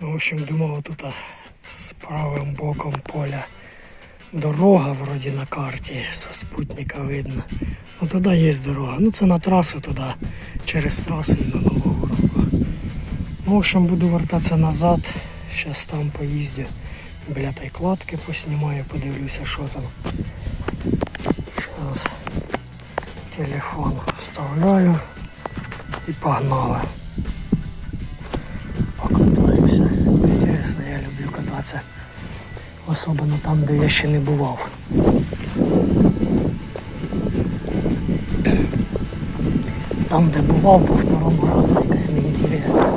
В общем, думав, тут з правим боком поля дорога вроді на карті, со спутника видно. Ну туди є дорога. Ну це на трасу туди, через трасу і на нову руку. Ну, в общем, буду вертатися назад. Зараз там поїздю. Біля тої кладки поснімаю, подивлюся, що там. Зараз телефон вставляю і погнали. Люблю. Особливо там, де я ще не бував. Там, де бував, по второму разу якось неінтересно.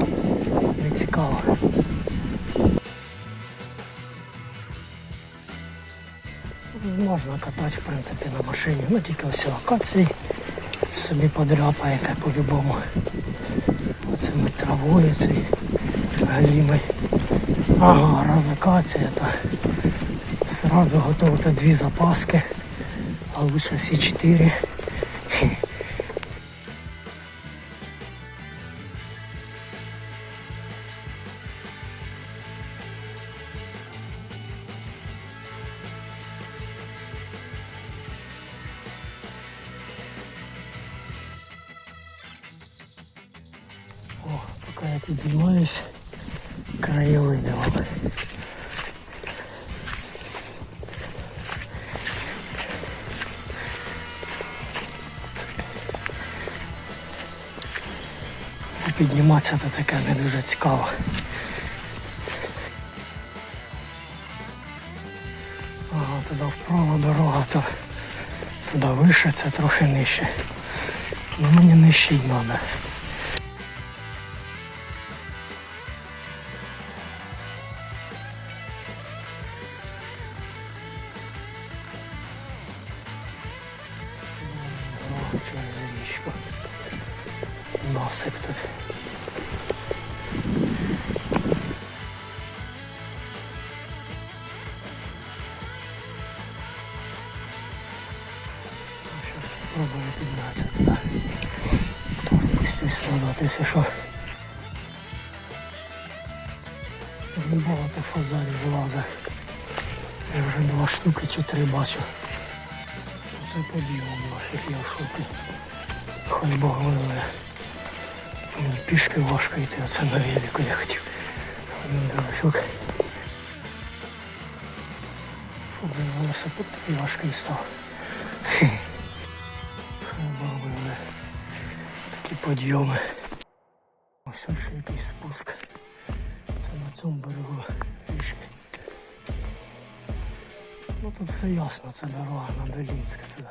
Не цікаво. Можна катати, в принципі, на машині. Ну тільки ось акації собі подряпаєте по-любому. Оцими травою цей галімий. Ага, раз то сразу готовити дві запаски, а лучше всі чотири. Підніматися то таке не дуже цікаво. Ага, туди вправо дорога, то туди вище, це трохи нижче. Ну мені нижче й треба. Сейчас попробую піднятися туди. То спустюсь назад, якщо що. Багато фазанів влазить. Я вже два штуки чи три бачу. Це подіум нафіг, я в шокі. Хоч. Мені пішки важко йти, оце на велику я хотів. Ну, дорожок. Фу, блин, велосипед такий важкий став. Підйоми. Ось ще якийсь спуск. Це на цьому берегу пішки. Ну тут все ясно, це дорога на Долінське туди.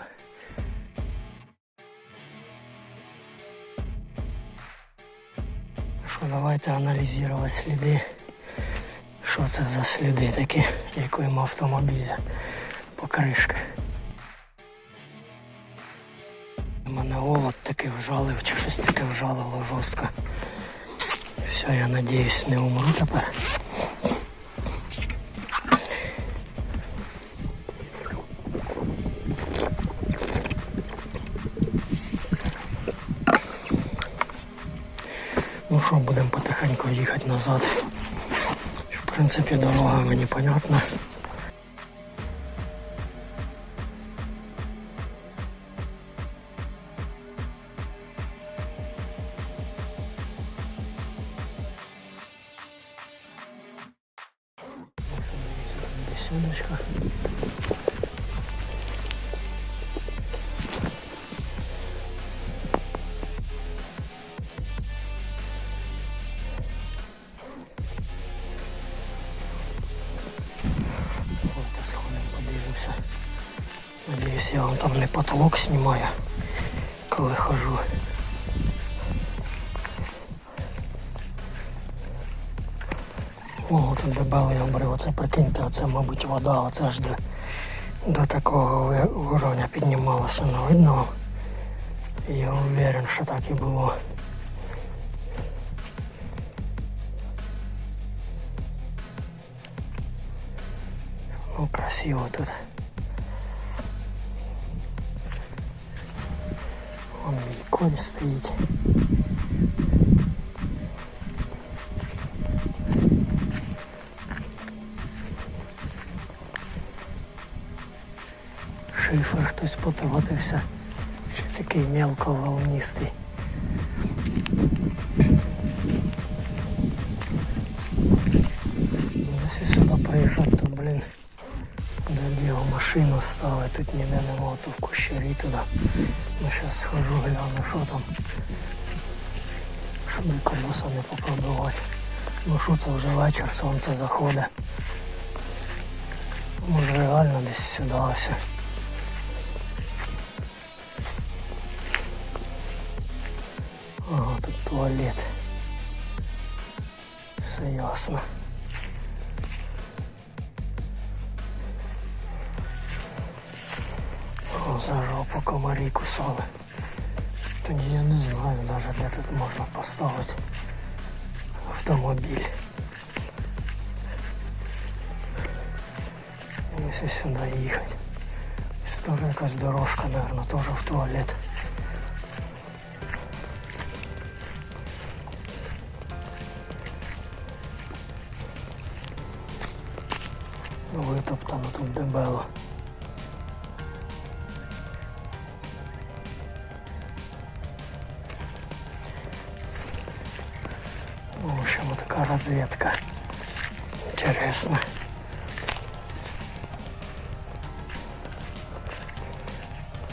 Що, давайте аналізувати сліди. Що це за сліди такі, якого автомобіля покришки. Овод таки вжалив, чи щось таке вжалило жорстко. Все, я надіюсь, не умру тепер. Ну що, будемо потихеньку їхати назад. В принципі, дорога мені понятна. Подивимося. Надіюсь, я вам там не потолок знімаю, коли хожу. тут дебелий обрив, оце прикиньте, оце, мабуть, вода, оце аж до, до такого ви- уровня піднімалася, не видно. вам? Я уверен, що так і було. Ну, красиво тут. Вон мій конь стоїть. Потратився. Ще такий мелковолнистий. Якщо сюди машину ставити, тут ніде нема, то в кущері туди. Ну, зараз схожу, гляну, що там. Щоб колеса не попробувати. Ну що це вже вечір, сонце заходить. Може реально десь сюди ось. Ага, тут туалет. Все ясно. О, за жопу комарі кусали. Тоді я не знаю навіть де тут можна поставити автомобіль. Якщо сюди їхати. Це теж якась дорожка, наверное, теж в туалет. Витоптано тут дебело. Ну, в общем, вот такая разведка. Интересно.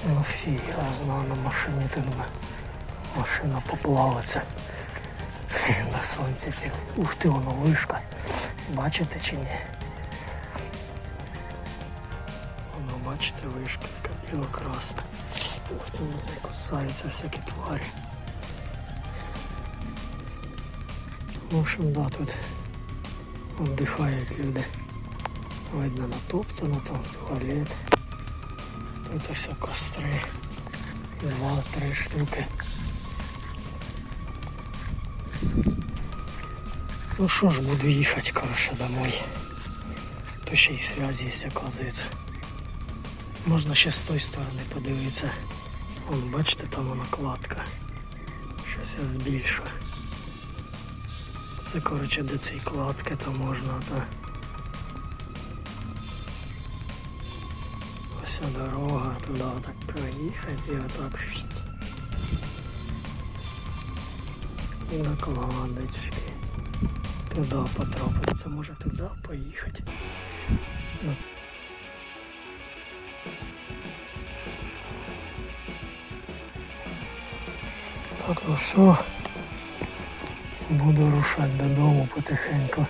Ну фіг, я знаю, на машині тут машина поплавиться. На сонці ці. Ух ти, воно вишка. Бачите чи ні? Бачите, вишка така біло-красна. Ух ти, кусаються всякі тварі. В общем, да, тут віддихають люди. Видно натоптано, там туалет. Тут ось костри. Два-три штуки. Ну що ж, буду їхати, коротше, домой. То ще й зв'язі є, оказується. Можна ще з тої сторони подивитися. Вон, бачите, там вона кладка. Щось я збільшу. Це, коротше, до цієї кладки там можна, та. Ось дорога, туди отак проїхати і отак. І до кладочки. Туди потрапити. Це може туди поїхати. Ну. Так, ну все. Буду рушати додому потихеньку.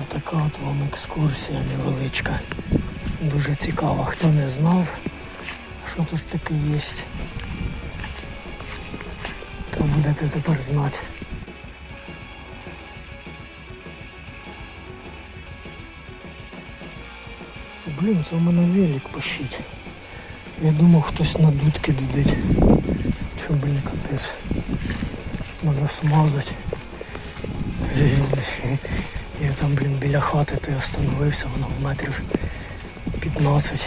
Отака от вам екскурсія невеличка. Дуже цікава. Хто не знав, що тут таке є, то будете тепер знати. Блін, це у мене велик пощить. Я думав, хтось на дудки дудить. Що, блін, капець. Надо смазати. Я там, блін, біля хати я остановився, воно в метрів 15.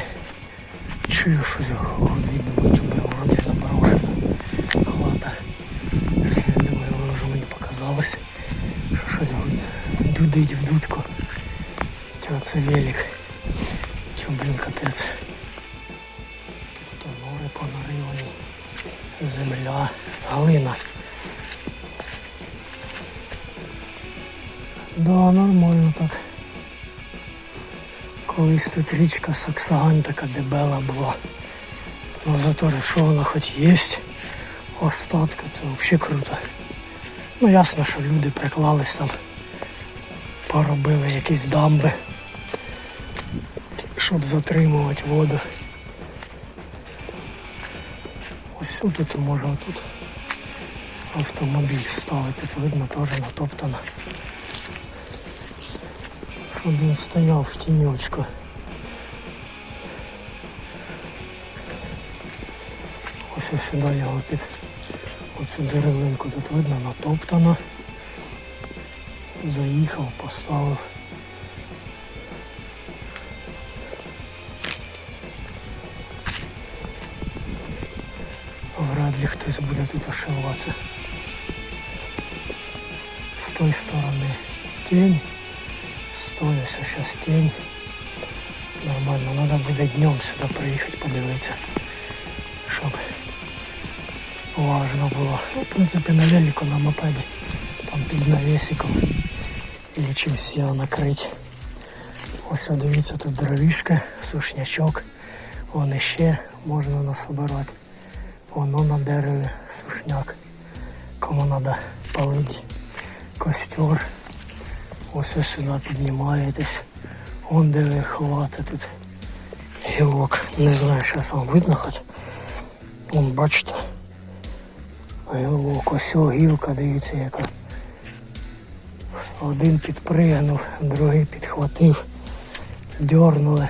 Чую, щось гудить, думаю, тебе вроді заборожена хата. Думаю, воно вже мені показалось, що щось дудить в дудку. Це велик. Тут річка Саксагань така дебела була. Ну зато що вона хоч є, остатки, це взагалі круто. Ну ясно, що люди приклались там, поробили якісь дамби, щоб затримувати воду. Ось тут можна тут автомобіль ставити, видно теж натоптано. Щоб він стояв в тіньочку. Ось сюди його під оцю деревинку тут видно натоптано. Заїхав, поставив. Вряд ли хтось буде тут ошиватися. З тої сторони тінь, Стоїся, зараз тінь. Нормально, треба буде днем сюди приїхати подивитися, щоб важно було. Ну, в принципі, на велику, на мопеді, там під навісиком. Или чимось його накрити. Ось дивіться, тут дровішка, сушнячок. Вон іще можна насобирати. Воно на дереві сушняк. Кому треба палити костер. Ось ось сюди піднімаєтесь. Вон де ховати тут гілок. Не знаю, зараз вам видно хоч. Вон бачите. Ось гілка, дивіться яка. Один підпригнув, другий підхватив, дьорнули.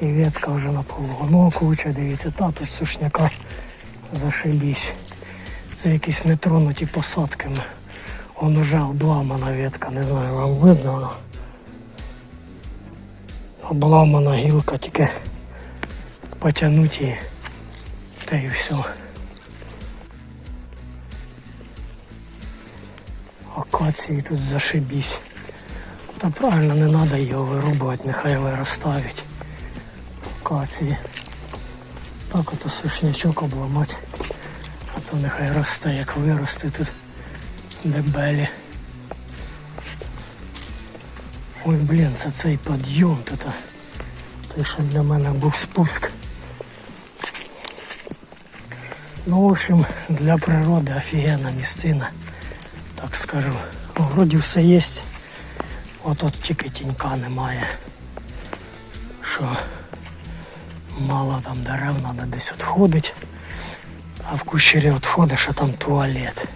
І ветка вже на полу. Куча, дивіться, та тут сушняка зашибісь. Це якісь нетронуті посадками. Он уже обламана ветка, не знаю, вам видно воно. Обламана гілка, тільки потягнуть її. Та і все. Акації тут зашибісь. Та правильно не треба його вирубувати, нехай виростають. Акації. Так ото сушнячок обламати. А то нехай росте, як виросте тут дебелі. Ой, блін, це цей підйом тут. Той, що для мене був спуск. Ну, в общем, для природи офігенна місцина, так скажу. Вроді все є. От от тільки тінька немає. Що мало там дерев, треба десь відходити. А в кущері відходиш, а там туалет.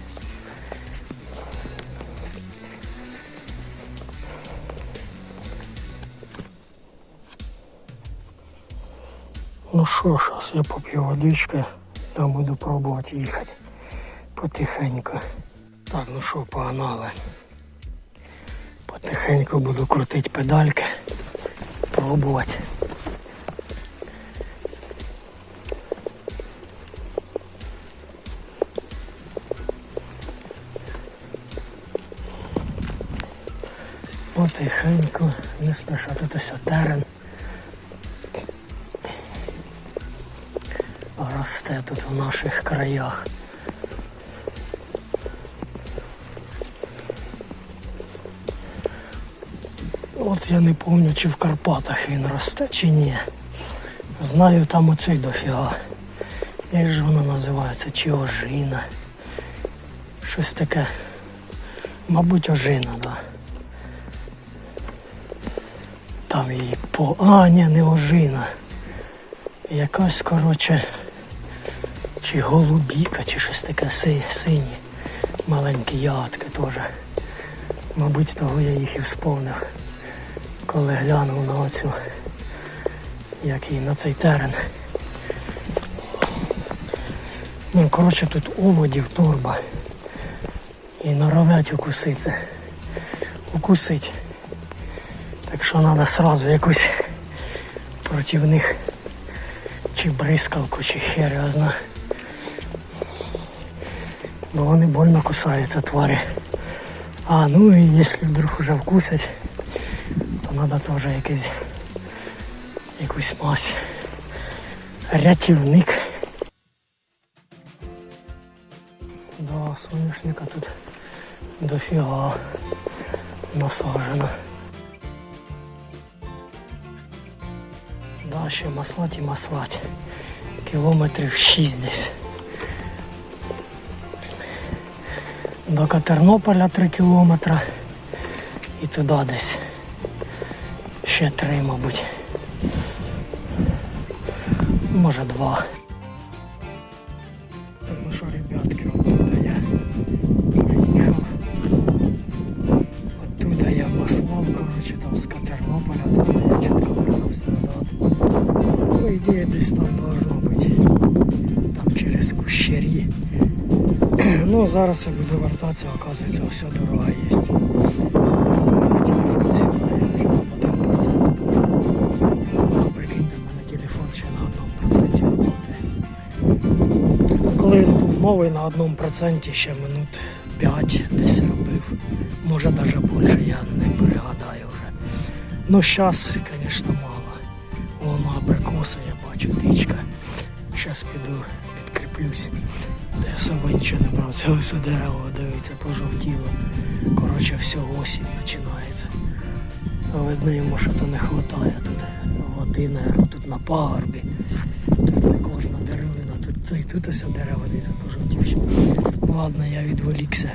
Ну що ось я поп'ю водички, там буду пробувати їхати потихеньку. Так, ну що, погнали. Потихеньку буду крутити педальки, пробувати. Потихеньку, не спіша, тут ось терен. росте тут в наших краях. От я не пам'ятаю, чи в Карпатах він росте, чи ні. Знаю там оцей дофіга. Як же вона називається? Чи ожина? Щось таке. Мабуть, ожина, так. Да. Там її по... А, ні, не ожина. Якась, коротше, чи голубіка, чи щось таке си- сині. Маленькі ягодки теж. Мабуть, того я їх і всповнив, коли глянув на оцю, як її на цей терен. Ну, коротше, тут оводів торба. І норовять укуситися. Укусить. Так що треба сразу якусь проти них чи бризкалку, чи хер. Бо вони больно кусаються тварі. А, ну і якщо вдруг уже вкусять, треба теж якийсь якусь мазь. Рятівник. Да, соняшника тут дофіга насаджено. Да, ще маслать і маслать. Кілометрів 6 десь. До Катернополя 3 кілометри і туди десь. Ще 3, мабуть. Може два. Ну що, ребятки, оттуда я приїхав. Оттуда я послав, коротше, там з Катернополя, там я чітко вертався назад. По ідеї десь там должно бути. Там через кущері. Ну, зараз я буду вертатися, оказується, ось дорога є. Новий на 1% ще минут 5 десь робив. Може навіть більше, я не пригадаю вже. Ну, зараз, звісно, мало. Вона абрикоса, я бачу, дичка. Зараз піду підкріплюсь. Та я особо нічого не брав. Це ось дерево, дивиться, пожовтіло. Коротше, все осінь починається. Видно йому що то не вистачає тут води, наверно, тут на пагорбі. Кожна деревина, тут, ось дерево десь пожовтівши. Ладно, я відволікся.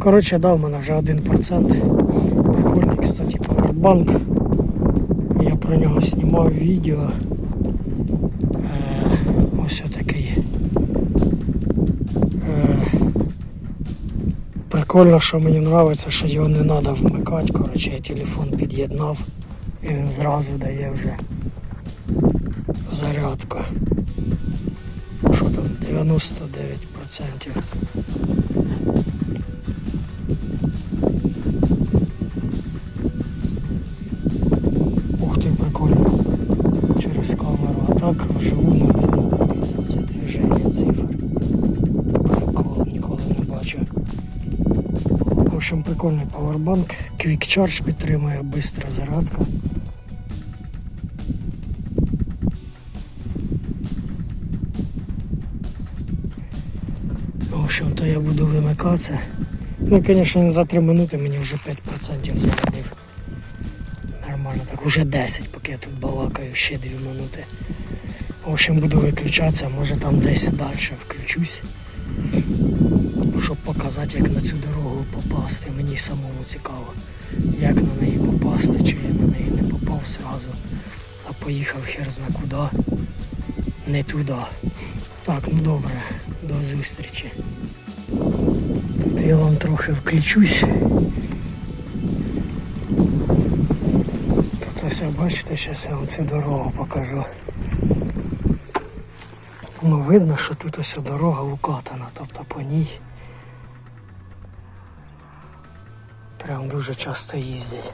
Коротше, дав мене вже 1%. Прикольний, кстати, павербанк. Я про нього знімав відео. Е, ось такий. Е, прикольно, що мені подобається, що його не треба вмикати. Коротше, я телефон під'єднав і він зразу дає вже зарядку. Що там? 99%. Ух ти, прикольно. Через камеру. А так вживу не видно це движення цифр. Прикол, ніколи не бачив. В общем, прикольний павербанк. Quick Charge підтримує, бистра зарядка. В общем-то я буду вимикатися. Ну, звісно, за 3 минути мені вже 5% зарядив. Нормально, так уже 10, поки я тут балакаю, ще 2 минути. В общем, буду виключатися, може там десь далі включусь. Щоб показати, як на цю дорогу попасти. Мені самому цікаво, як на неї попасти, чи я на неї не попав зразу, а поїхав хер зна куди. Не туди. Так, ну добре, до зустрічі. Тут я вам трохи включусь. Тут ось бачите, зараз я вам цю дорогу покажу. Ну, видно, що тут ось дорога укатана, тобто по ній прям дуже часто їздять.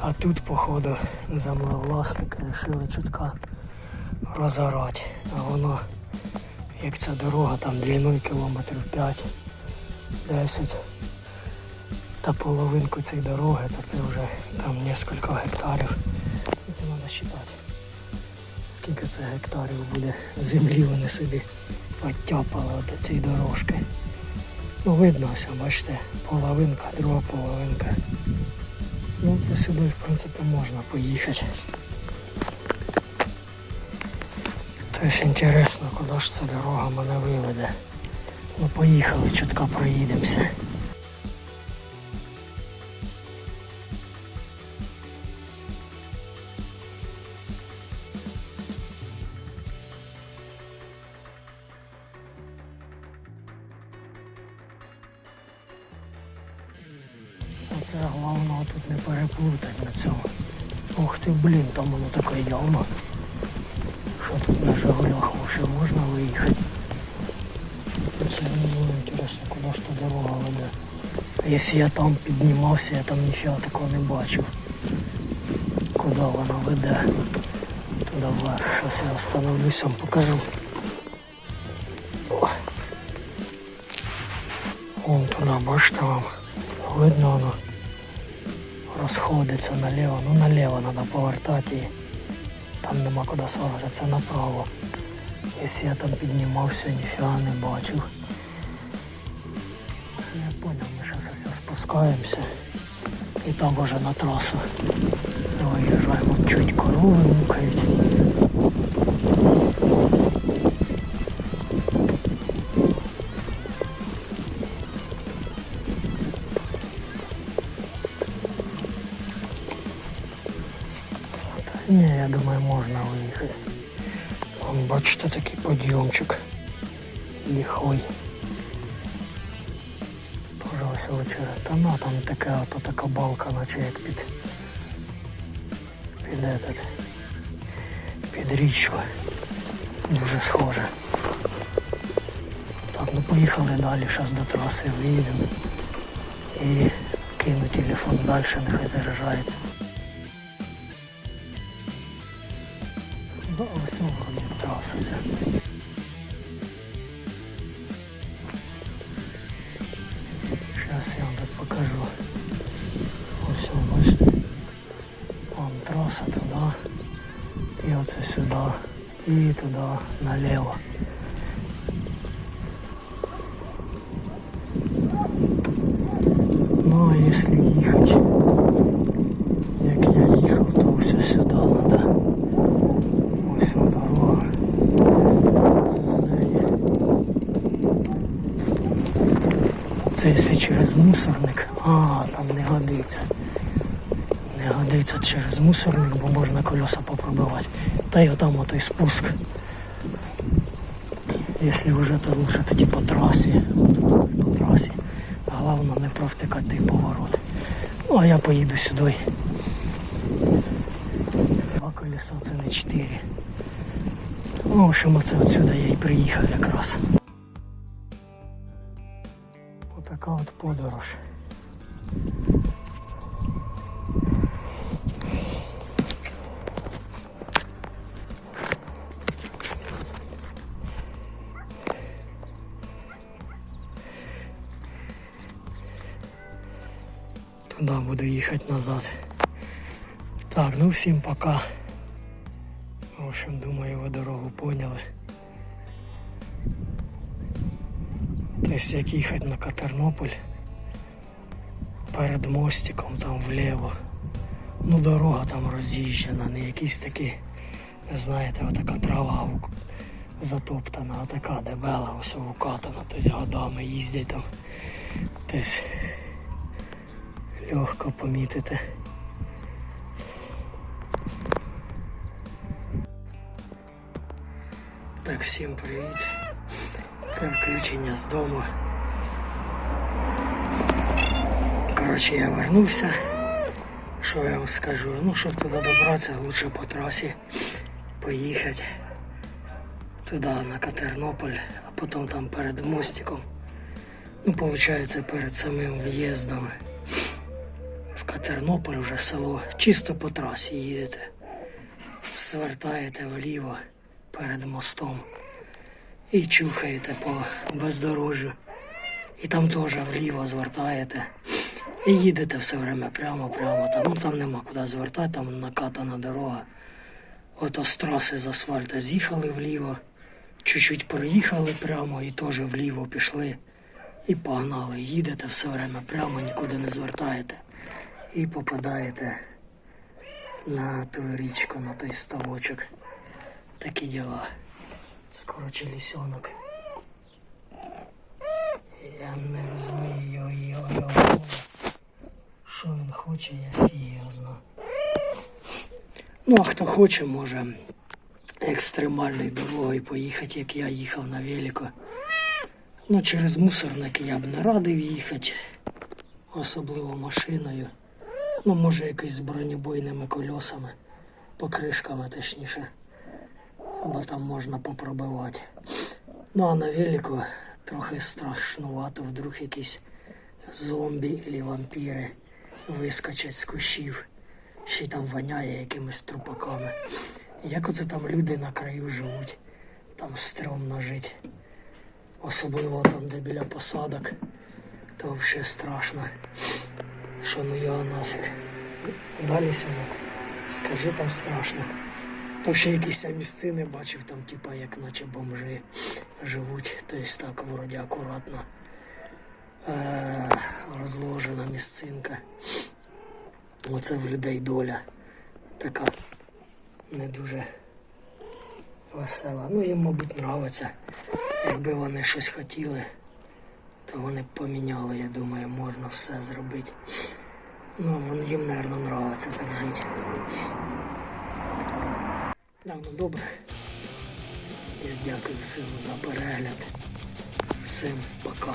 А тут, походу, землевласники вирішили чутка розорати. А воно, як ця дорога, там длиною кілометрів 5-10 та половинку цієї дороги, то це вже там кілька гектарів. І це треба вважати. Скільки це гектарів буде землі вони собі оттяпали до цієї дорожки. Ну, видно все, бачите, половинка, друга половинка. Ну, це сюди, в принципі, можна поїхати. Тобто інтересно, куди ж ця дорога мене виведе. Ну, поїхали, чутка проїдемося. Оце головного тут не переплутати на цьому. Ух ти, блін, там воно така яма. Що тут на Жигулях ще можна виїхати? Це я не знаю, інтересно, куди ж та дорога веде. А Якщо я там піднімався, я там ніфіга такого не бачив. Куди вона веде? Туди вверх. Зараз я остановлюсь, вам покажу. Вон туди, бачите вам. Видно воно розходиться наліво. Ну наліво треба повертати там нема куди це направо. Якщо я там піднімався, ніфіга не бачив. спускаємося. І там уже на трасу виїжджаємо. Чуть корови мукають. Та ні, я думаю, можна виїхати. Вон, бачите, такий підйомчик. Тоже ось. Та ну там така ото така балка, наче як під під этот, під річку. Дуже схоже. Так, ну поїхали далі, зараз до траси виїдемо. І кину телефон далі, нехай заряджається. Да, ось вроді траса ця. І туди наліво. Ну а якщо їхати, як я їхав, то все сюди треба. Ось дорога. Це з. Це якщо через мусорник. А, там не годиться. Не годиться через мусорник, бо можна колеса попробивати. Та й отам отой спуск. Якщо вже, то лучше тоді по трасі. По трасі. Головне не провтикати поворот. Ну, а я поїду сюди. Два колеса це не чотири. Ну, в общем, оце отсюда я і приїхав якраз. Буду їхати назад. Так, ну всім пока. В общем, думаю, ви дорогу поняли. Тобто, як їхати на Катернополь перед мостиком там вліво. Ну, дорога там роз'їжджена, не якісь такі, знаєте, отака трава затоптана, а така дебела, ось укатана, тобто годами їздять там. Тобто легко помітити. Так, всім привіт. Це включення з дому. Коротше, я вернувся. Що я вам скажу? Ну, щоб туди добратися, лучше по трасі поїхати туди, на Катернополь, а потім там перед мостиком. Ну, виходить, перед самим в'їздом в Катернополь вже село. Чисто по трасі їдете. Звертаєте вліво перед мостом і чухаєте по бездорожжю. І там теж вліво звертаєте. І їдете все время прямо, прямо. Там, ну, там нема куди звертати, там накатана дорога. Ото з траси з асфальта з'їхали вліво, чуть-чуть проїхали прямо і теж вліво пішли. І погнали. Їдете все время прямо, нікуди не звертаєте. І попадаєте на ту річку, на той ставочок. Такі діла. Це коротше лісьонок. Я не розумію його, його, його. Що він хоче, я знаю. Ну, а хто хоче, може екстремальною дорогою поїхати, як я їхав на велику. Ну, через мусорник я б не радив їхати, особливо машиною. Ну, може, якось з бронебойними кольосами, покришками точніше. Бо там можна попробивати. Ну а на велику трохи страшнувато, вдруг якісь зомбі або вампіри вискочать з кущів. Ще й там воняє якимись трупаками. Як оце там люди на краю живуть, там стрьомно жити. Особливо там, де біля посадок, то взагалі страшно. Що ну його нафіг. Далі синок, скажи там страшно. То ще якісь місцини бачив, там, типа, як наче бомжи живуть, тобто так вроді акуратно е- розложена місцинка. Оце в людей доля така не дуже весела. Ну їм, мабуть, нравиться. Якби вони щось хотіли, то вони поміняли, я думаю, можна все зробити. Ну, вон їм, мабуть, нравиться так жити. Так, ну добре. Я дякую всім за перегляд. Всім пока.